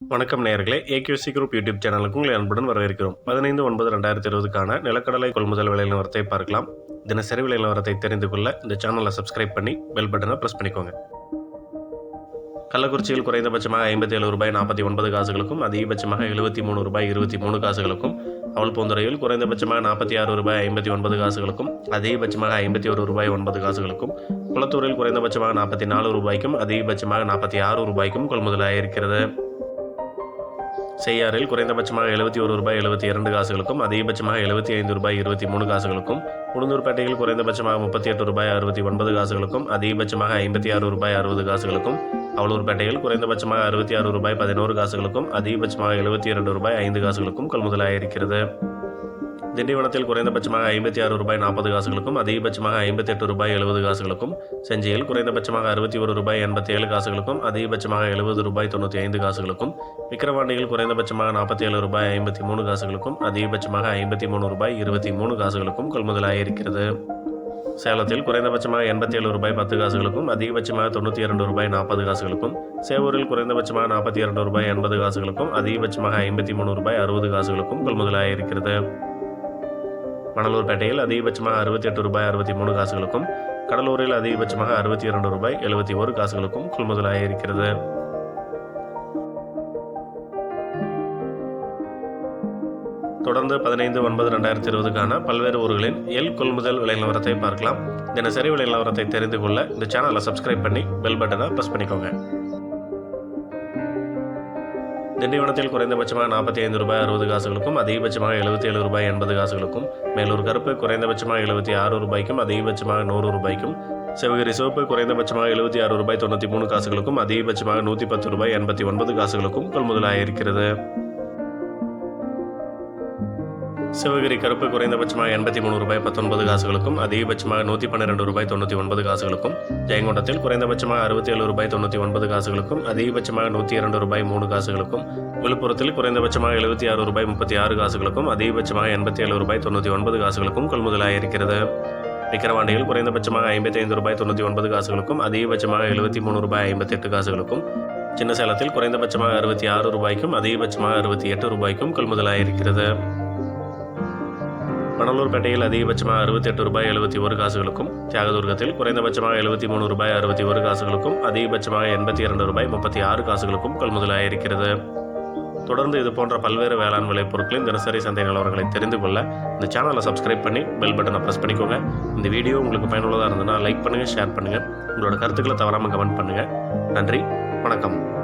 வணக்கம் நேர்களே ஏகியூசி group YouTube சேனலுக்கு உங்களை அன்புடன் வரவேற்கிறோம். பதினைந்து ஒன்பது ரெண்டாயிரத்தி இருபதுக்கான நிலக்கடலை கொள்முதல் விலை நிலவரத்தை பார்க்கலாம். தினசரி விலை நிலவரத்தை தெரிந்து கொள்ள இந்த சேனலை சப்ஸ்கிரைப் பண்ணி பெல் பட்டனை ப்ரெஸ் பண்ணிக்கோங்க. கள்ளக்குறிச்சியில் குறைந்தபட்சமாக ஐம்பத்தி ஏழு ரூபாய் நாற்பத்தி ஒன்பது காசுகளுக்கும் அதிகபட்சமாக எழுபத்தி மூணு ரூபாய் இருபத்தி மூணு காசுகளுக்கும் அவள் பூந்துறையில் குறைந்தபட்சமாக நாற்பத்தி ஆறு ரூபாய் ஐம்பத்தி ஒன்பது காசுகளுக்கும் அதிகபட்சமாக ஐம்பத்தி ஒரு ரூபாய் ஒன்பது காசுகளுக்கும் குளத்தூரில் குறைந்தபட்சமாக நாற்பத்தி நாலு ரூபாய்க்கும் அதிகபட்சமாக நாற்பத்தி ஆறு ரூபாய்க்கும் கொள்முதலாக இருக்கிறது செய்யாறில் குறைந்தபட்சமாக எழுபத்தி ஒரு ரூபாய் எழுபத்தி இரண்டு காசுகளுக்கும் அதிகபட்சமாக எழுபத்தி ஐந்து ரூபாய் இருபத்தி மூணு காசுகளுக்கும் உளுந்தூர்பேட்டையில் குறைந்தபட்சமாக முப்பத்தி எட்டு ரூபாய் அறுபத்தி ஒன்பது காசுகளுக்கும் அதிகபட்சமாக ஐம்பத்தி ஆறு ரூபாய் அறுபது காசுகளுக்கும் அவலூர்பேட்டையில் குறைந்தபட்சமாக அறுபத்தி ஆறு ரூபாய் பதினோரு காசுகளுக்கும் அதிகபட்சமாக எழுபத்தி இரண்டு ரூபாய் ஐந்து காசுகளுக்கும் கொள்முதலாக இருக்கிறது திண்டிவனத்தில் குறைந்தபட்சமாக ஐம்பத்தி ஆறு ரூபாய் நாற்பது காசுகளுக்கும் அதிகபட்சமாக ஐம்பத்தி எட்டு ரூபாய் எழுபது காசுகளுக்கும் செஞ்சியில் குறைந்தபட்சமாக அறுபத்தி ஒரு ரூபாய் எண்பத்தி ஏழு காசுகளுக்கும் அதிகபட்சமாக எழுபது ரூபாய் தொண்ணூற்றி ஐந்து காசுகளுக்கும் விக்கிரவாண்டியில் குறைந்தபட்சமாக நாற்பத்தி ஏழு ரூபாய் ஐம்பத்தி மூணு காசுகளுக்கும் அதிகபட்சமாக ஐம்பத்தி மூணு ரூபாய் இருபத்தி மூணு காசுகளுக்கும் கொள்முதலாக இருக்கிறது. சேலத்தில் குறைந்தபட்சமாக எண்பத்தி ஏழு ரூபாய் பத்து காசுகளுக்கும் அதிகபட்சமாக தொண்ணூற்றி இரண்டு ரூபாய் நாற்பது காசுகளுக்கும் சேவூரில் குறைந்தபட்சமாக நாற்பத்தி இரண்டு ரூபாய் எண்பது காசுகளுக்கும் அதிகபட்சமாக ஐம்பத்தி மூணு ரூபாய் அறுபது காசுகளுக்கும் கொள்முதலாக இருக்கிறது. மணலூர்பேட்டையில் அதிகபட்சமாக அறுபத்தி எட்டு ரூபாய் அறுபத்தி மூணு காசுகளுக்கும் கடலூரில் அதிகபட்சமாக அறுபத்தி இரண்டு ரூபாய் எழுபத்தி ஒரு காசுகளுக்கும் கொள்முதலாக இருக்கிறது தொடர்ந்து பதினைந்து ஒன்பது ரெண்டாயிரத்தி இருபதுக்கான பல்வேறு ஊர்களின் எல் கொள்முதல் விலை நிலவரத்தை பார்க்கலாம். தினசரி விலை நிலவரத்தை தெரிந்து கொள்ள இந்த சேனலை சப்ஸ்கிரைப் பண்ணி பெல் பட்டனை ப்ரெஸ் பண்ணிக்கோங்க. திண்டிவனத்தில் குறைந்தபட்சமாக நாற்பத்தி ஐந்து ரூபாய் அறுபது காசுகளுக்கும் அதிகபட்சமாக எழுபத்தி ஏழு ரூபாய் எண்பது காசுகளுக்கும் மேலூர் கருப்பு குறைந்தபட்சமாக எழுபத்தி ஆறு ரூபாய்க்கும் அதிகபட்சமாக நூறு ரூபாய்க்கும் சிவகிரி சிவப்பு குறைந்தபட்சமாக எழுபத்தி ஆறு ரூபாய் தொண்ணூற்றி மூணு காசுகளுக்கும் அதிகபட்சமாக நூற்றி பத்து ரூபாய் எண்பத்தி ஒன்பது காசுகளுக்கும் கொள்முதலாக இருக்கிறது சிவகிரி கருப்பு குறைந்தபட்சமாக எண்பத்தி மூணு ரூபாய் பத்தொன்பது காசுகளுக்கும் அதிகபட்சமாக நூற்றி பன்னிரெண்டு ரூபாய் தொண்ணூற்றி ஒன்பது காசுகளுக்கும் ஜெயங்கொண்டத்தில் குறைந்தபட்சமாக அறுபத்தி ஏழு ரூபாய் தொண்ணூற்றி ஒன்பது காசுகளுக்கும் அதிகபட்சமாக நூற்றி இரண்டு ரூபாய் மூணு காசுகளுக்கும் விழுப்புரத்தில் குறைந்தபட்சமாக எழுபத்தி ஆறு ரூபாய் முப்பத்தி ஆறு காசுகளுக்கும் அதிகபட்சமாக எண்பத்தி ஏழு ரூபாய் தொண்ணூற்றி ஒன்பது காசுகளுக்கும் கொள்முதலாக இருக்கிறது. விக்கிரவாண்டியில் குறைந்தபட்சமாக ஐம்பத்தி ஐந்து ரூபாய் தொண்ணூற்றி ஒன்பது காசுகளுக்கும் அதிகபட்சமாக எழுபத்தி மூணு ரூபாய் ஐம்பத்தி எட்டு காசுகளுக்கும் சின்ன சேலத்தில் குறைந்தபட்சமாக அறுபத்தி ஆறு ரூபாய்க்கும் அதிகபட்சமாக அறுபத்தி எட்டு ரூபாய்க்கும் கொள்முதலாக இருக்கிறது. மணலூர்பேட்டையில் அதிகபட்சமாக அறுபத்தெட்டு ரூபாய் எழுபத்தி ஒரு காசுகளுக்கும் தியாகதுர்கத்தில் குறைந்தபட்சமாக எழுபத்தி மூணு ரூபாய் அறுபத்தி ஒரு காசுகளுக்கும் அதிகபட்சமாக எண்பத்தி இரண்டு ரூபாய் முப்பத்தி ஆறு காசுகளுக்கும் கொள்முதலாக இருக்கிறது. தொடர்ந்து இது போன்ற பல்வேறு வேளாண் விளைப் பொருட்களின் தினசரி சந்தை நிலவரங்களை தெரிந்து கொள்ள இந்த சேனலை சப்ஸ்கிரைப் பண்ணி பெல் பட்டனை ப்ரெஸ் பண்ணிக்கோங்க. இந்த வீடியோ உங்களுக்கு பயனுள்ளதாக இருந்ததுன்னா லைக் பண்ணுங்கள் ஷேர் பண்ணுங்கள் உங்களோட கருத்துக்களை தவறாமல் கமெண்ட் பண்ணுங்கள் நன்றி வணக்கம்.